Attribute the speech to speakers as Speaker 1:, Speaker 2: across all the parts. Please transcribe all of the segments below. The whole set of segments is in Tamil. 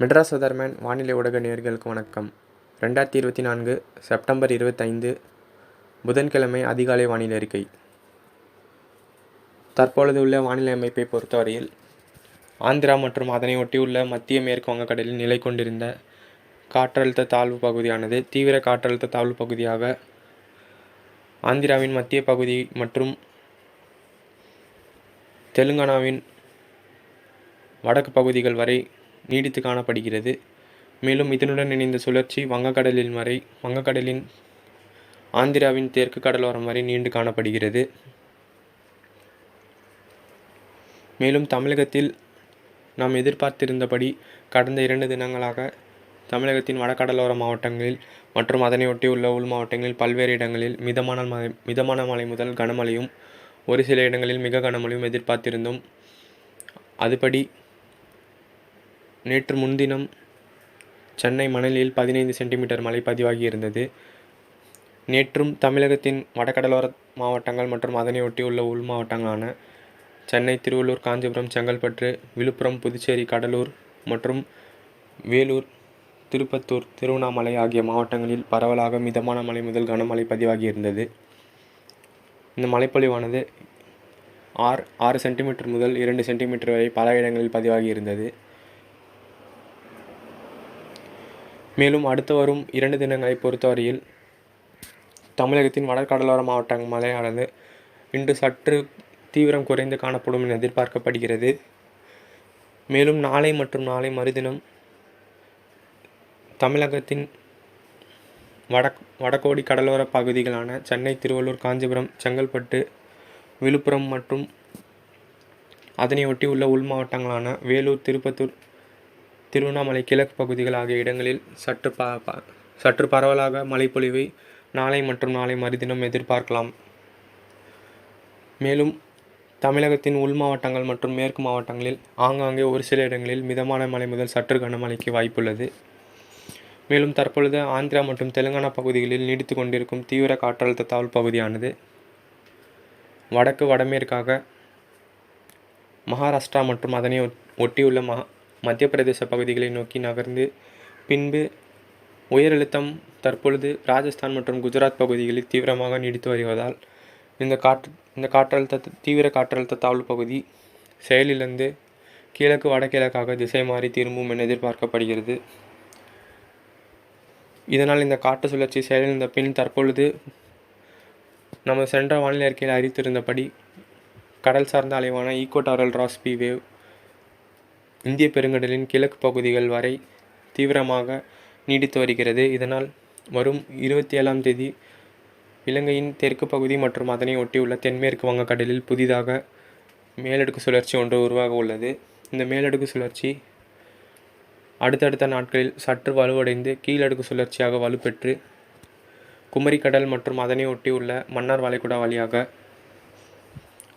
Speaker 1: மெட்ராஸ் வெதர்மேன் வானிலை ஊடக நேர்களுக்கு வணக்கம் ரெண்டாயிரத்தி இருபத்தி நான்கு செப்டம்பர் இருபத்தைந்து புதன்கிழமை அதிகாலை வானிலை அறிக்கை தற்பொழுது உள்ள வானிலை அமைப்பை பொறுத்தவரையில் ஆந்திரா மற்றும் அதனை ஒட்டியுள்ள மத்திய மேற்கு வங்கக்கடலில் நிலை கொண்டிருந்த காற்றழுத்த தாழ்வு பகுதியானது தீவிர காற்றழுத்த தாழ்வு பகுதியாக ஆந்திராவின் மத்திய பகுதி மற்றும் தெலுங்கானாவின் வடக்கு பகுதிகள் வரை நீடித்து காணப்படுகிறது மேலும் இதனுடன் இணைந்த சுழற்சி வங்கக்கடலில் வரை வங்கக்கடலின் ஆந்திராவின் தெற்கு கடலோரம் வரை நீண்டு காணப்படுகிறது மேலும் தமிழகத்தில் நாம் எதிர்பார்த்திருந்தபடி கடந்த இரண்டு தினங்களாக தமிழகத்தின் வடகடலோர மாவட்டங்களில் மற்றும் அதனையொட்டி உள்ள உள் மாவட்டங்களில் பல்வேறு இடங்களில் மிதமான மழை மிதமான மழை முதல் கனமழையும் ஒரு சில இடங்களில் மிக கனமழையும் எதிர்பார்த்திருந்தோம் அதுபடி நேற்று முன்தினம் சென்னை மணலியில் பதினைந்து சென்டிமீட்டர் மழை பதிவாகியிருந்தது நேற்றும் தமிழகத்தின் வடகடலோர மாவட்டங்கள் மற்றும் அதனையொட்டி உள்ள உள் மாவட்டங்களான சென்னை திருவள்ளூர் காஞ்சிபுரம் செங்கல்பட்டு விழுப்புரம் புதுச்சேரி கடலூர் மற்றும் வேலூர் திருப்பத்தூர் திருவண்ணாமலை ஆகிய மாவட்டங்களில் பரவலாக மிதமான மழை முதல் கனமழை பதிவாகியிருந்தது இந்த மழைப்பொழிவானது ஆறு ஆறு சென்டிமீட்டர் முதல் இரண்டு சென்டிமீட்டர் வரை பல இடங்களில் பதிவாகியிருந்தது மேலும் அடுத்து வரும் இரண்டு தினங்களை பொறுத்தவரையில் தமிழகத்தின் வடகடலோர மாவட்டம் மழையானது இன்று சற்று தீவிரம் குறைந்து காணப்படும் என எதிர்பார்க்கப்படுகிறது மேலும் நாளை மற்றும் நாளை மறுதினம் தமிழகத்தின் வட வடகோடி கடலோர பகுதிகளான சென்னை திருவள்ளூர் காஞ்சிபுரம் செங்கல்பட்டு விழுப்புரம் மற்றும் அதனையொட்டி உள்ள உள் மாவட்டங்களான வேலூர் திருப்பத்தூர் திருவண்ணாமலை கிழக்கு பகுதிகள் ஆகிய இடங்களில் சற்று ப சற்று பரவலாக மழைப்பொழிவை நாளை மற்றும் நாளை மறுதினம் எதிர்பார்க்கலாம் மேலும் தமிழகத்தின் உள் மாவட்டங்கள் மற்றும் மேற்கு மாவட்டங்களில் ஆங்காங்கே ஒரு சில இடங்களில் மிதமான மழை முதல் சற்று கனமழைக்கு வாய்ப்புள்ளது மேலும் தற்பொழுது ஆந்திரா மற்றும் தெலுங்கானா பகுதிகளில் நீடித்து கொண்டிருக்கும் தீவிர காற்றழுத்த தாவல் பகுதியானது வடக்கு வடமேற்காக மகாராஷ்டிரா மற்றும் அதனை ஒட்டியுள்ள மகா மத்திய பிரதேச பகுதிகளை நோக்கி நகர்ந்து பின்பு உயரழுத்தம் தற்பொழுது ராஜஸ்தான் மற்றும் குஜராத் பகுதிகளில் தீவிரமாக நீடித்து வருவதால் இந்த காற்று இந்த காற்றழுத்த தீவிர காற்றழுத்த தாழ்வு பகுதி செயலிலிருந்து கிழக்கு வடகிழக்காக திசை மாறி திரும்பும் என எதிர்பார்க்கப்படுகிறது இதனால் இந்த காற்று சுழற்சி செயலிழந்த பின் தற்பொழுது நமது சென்ற வானிலை அறிக்கையில் அறிவித்திருந்தபடி கடல் சார்ந்த அலைவான ஈக்குவட்டாரல் ராஸ்பி வேவ் இந்திய பெருங்கடலின் கிழக்கு பகுதிகள் வரை தீவிரமாக நீடித்து வருகிறது இதனால் வரும் இருபத்தி ஏழாம் தேதி இலங்கையின் தெற்கு பகுதி மற்றும் அதனை ஒட்டியுள்ள தென்மேற்கு வங்கக்கடலில் புதிதாக மேலடுக்கு சுழற்சி ஒன்று உருவாக உள்ளது இந்த மேலடுக்கு சுழற்சி அடுத்தடுத்த நாட்களில் சற்று வலுவடைந்து கீழடுக்கு சுழற்சியாக வலுப்பெற்று குமரிக்கடல் மற்றும் அதனை ஒட்டியுள்ள மன்னார் வளைகுடா வழியாக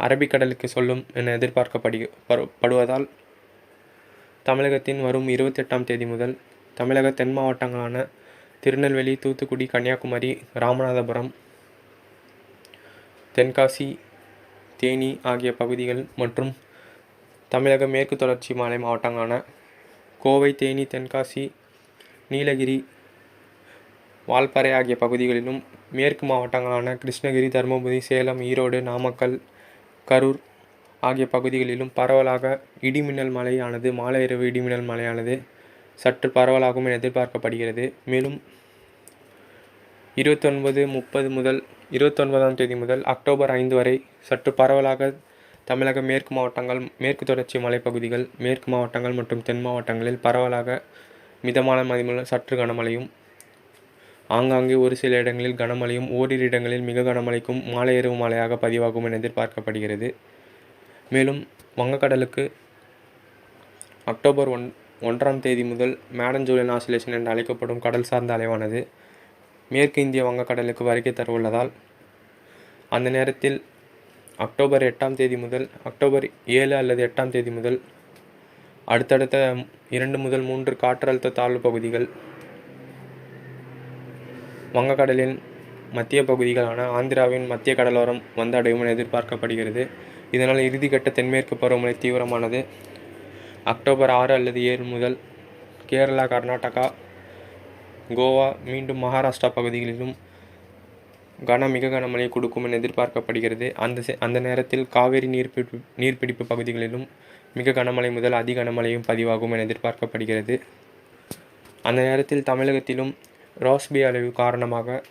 Speaker 1: அரபிக்கடலுக்கு சொல்லும் என எதிர்பார்க்கப்படு படுவதால் தமிழகத்தின் வரும் இருபத்தெட்டாம் தேதி முதல் தமிழக தென் மாவட்டங்களான திருநெல்வேலி தூத்துக்குடி கன்னியாகுமரி ராமநாதபுரம் தென்காசி தேனி ஆகிய பகுதிகள் மற்றும் தமிழக மேற்கு தொடர்ச்சி மாலை மாவட்டங்களான கோவை தேனி தென்காசி நீலகிரி வால்பாறை ஆகிய பகுதிகளிலும் மேற்கு மாவட்டங்களான கிருஷ்ணகிரி தருமபுரி சேலம் ஈரோடு நாமக்கல் கரூர் ஆகிய பகுதிகளிலும் பரவலாக இடிமின்னல் மழையானது மாலை இரவு இடிமின்னல் மழையானது சற்று பரவலாகும் என எதிர்பார்க்கப்படுகிறது மேலும் இருபத்தொன்பது முப்பது முதல் இருபத்தொன்பதாம் தேதி முதல் அக்டோபர் ஐந்து வரை சற்று பரவலாக தமிழக மேற்கு மாவட்டங்கள் மேற்கு தொடர்ச்சி மலைப்பகுதிகள் மேற்கு மாவட்டங்கள் மற்றும் தென் மாவட்டங்களில் பரவலாக மிதமான மதிமுள்ள சற்று கனமழையும் ஆங்காங்கே ஒரு சில இடங்களில் கனமழையும் ஓரிரு இடங்களில் மிக கனமழைக்கும் மாலை இரவு மழையாக பதிவாகும் என எதிர்பார்க்கப்படுகிறது மேலும் வங்கக்கடலுக்கு அக்டோபர் ஒன் ஒன்றாம் தேதி முதல் மேடஞ்சூலியன் ஆசிலேஷன் என்று அழைக்கப்படும் கடல் சார்ந்த அலைவானது மேற்கு இந்திய வங்கக்கடலுக்கு வருகை தரவுள்ளதால் அந்த நேரத்தில் அக்டோபர் எட்டாம் தேதி முதல் அக்டோபர் ஏழு அல்லது எட்டாம் தேதி முதல் அடுத்தடுத்த இரண்டு முதல் மூன்று காற்றழுத்த தாழ்வு பகுதிகள் வங்கக்கடலின் மத்திய பகுதிகளான ஆந்திராவின் மத்திய கடலோரம் வந்தடையும் என எதிர்பார்க்கப்படுகிறது இதனால் இறுதிக்கட்ட தென்மேற்கு பருவமழை தீவிரமானது அக்டோபர் ஆறு அல்லது ஏழு முதல் கேரளா கர்நாடகா கோவா மீண்டும் மகாராஷ்டிரா பகுதிகளிலும் கன மிக கனமழை கொடுக்கும் என எதிர்பார்க்கப்படுகிறது அந்த அந்த நேரத்தில் காவேரி நீர்பிடிப்பு நீர்பிடிப்பு பகுதிகளிலும் மிக கனமழை முதல் அதி கனமழையும் பதிவாகும் என எதிர்பார்க்கப்படுகிறது அந்த நேரத்தில் தமிழகத்திலும் ரோஸ்பி அலைவு காரணமாக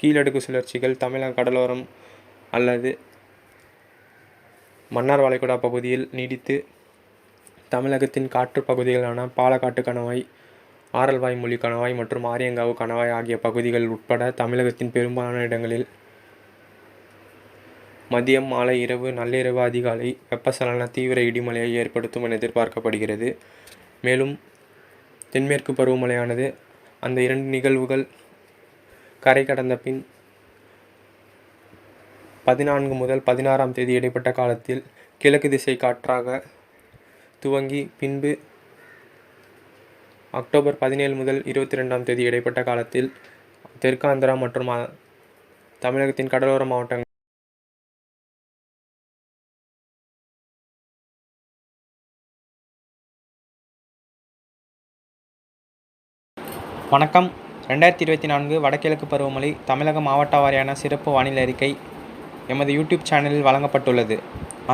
Speaker 1: கீழடுக்கு சுழற்சிகள் தமிழக கடலோரம் அல்லது மன்னார் வளைகுடா பகுதியில் நீடித்து தமிழகத்தின் காற்று பகுதிகளான பாலக்காட்டு கணவாய் ஆரல்வாய் மொழி கணவாய் மற்றும் ஆரியங்காவு கணவாய் ஆகிய பகுதிகள் உட்பட தமிழகத்தின் பெரும்பாலான இடங்களில் மதியம் மாலை இரவு நள்ளிரவு அதிகாலை வெப்பசலன தீவிர இடிமலையை ஏற்படுத்தும் என எதிர்பார்க்கப்படுகிறது மேலும் தென்மேற்கு பருவமழையானது அந்த இரண்டு நிகழ்வுகள் கரை கடந்த பின் பதினான்கு முதல் பதினாறாம் தேதி இடைப்பட்ட காலத்தில் கிழக்கு திசை காற்றாக துவங்கி பின்பு அக்டோபர் பதினேழு முதல் இருபத்தி ரெண்டாம் தேதி இடைப்பட்ட காலத்தில் தெற்காந்திரா மற்றும் தமிழகத்தின் கடலோர மாவட்டங்கள்
Speaker 2: வணக்கம் ரெண்டாயிரத்தி இருபத்தி நான்கு வடகிழக்கு பருவமழை தமிழக மாவட்ட வாரியான சிறப்பு வானிலை அறிக்கை எமது யூடியூப் சேனலில் வழங்கப்பட்டுள்ளது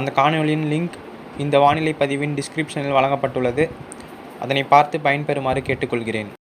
Speaker 2: அந்த காணொலியின் லிங்க் இந்த வானிலை பதிவின் டிஸ்கிரிப்ஷனில் வழங்கப்பட்டுள்ளது அதனை பார்த்து பயன்பெறுமாறு கேட்டுக்கொள்கிறேன்